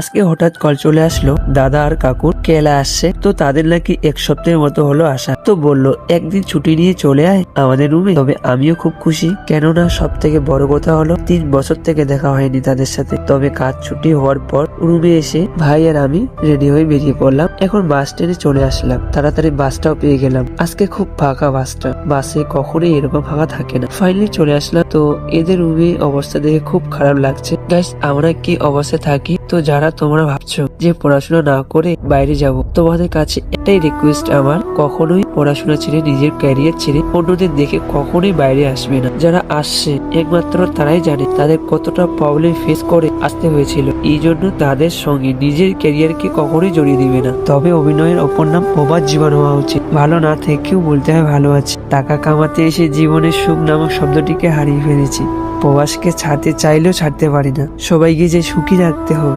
আজকে হঠাৎ কল চলে আসলো, দাদা আর কাকুর কেলা আসছে, তো তাদের নাকি এক সপ্তাহের মতো হলো আসা তো বলল, একদিন ছুটি নিয়ে চলে আয় আমাদের রুমে তবে আমিও খুব খুশি, কেননা সব থেকে বড় কথা হলো, তিন বছর থেকে দেখা হয়নি তাদের সাথে। তবে কাজ ছুটি হওয়ার পর রুমে এসে ভাই আর আমি রেডি হয়ে বেরিয়ে পড়লাম। এখন বাস স্ট্যান্ডে চলে আসলাম। তাড়াতাড়ি বাসটাও পেয়ে গেলাম। আজকে খুব ফাঁকা বাসটা। বাসে কখনোই এরকম ফাঁকা থাকে না। ফাইনালি চলে আসলাম। তো এদের রুমে অবস্থা দেখে খুব খারাপ লাগছে। আমরা কি অবস্থায় থাকি? তো যারা তোমরা ভাবছ যে পড়াশোনা না করে বাইরে যাব। তোমাদের কাছে একটাই রিকোয়েস্ট আমার, কখনোই পড়াশোনা ছেড়ে নিজের ক্যারিয়ার ছেড়ে অন্যদের দেখে কখনোই বাইরে আসবে না। যারা আসছে, একমাত্র তারাই জানে তাদের কতটা প্রবলেম ফেস করে আসতে হয়েছিল। এই জন্য তাদের সঙ্গে নিজের ক্যারিয়ারকে কখনোই জড়িয়ে দিবে না। তবে অভিনয়ের অপর নাম প্রবাদ জীবন হওয়া উচিত। ভালো না থেকেও বলতে হয় ভালো আছে। টাকা কামাতে এসে জীবনের সুখ নামক শব্দটিকে হারিয়ে ফেলেছি। প্রবাসকে ছাড়তে চাইলেও ছাড়তে পারি না। সবাইকে যে সুখী রাখতে হবে।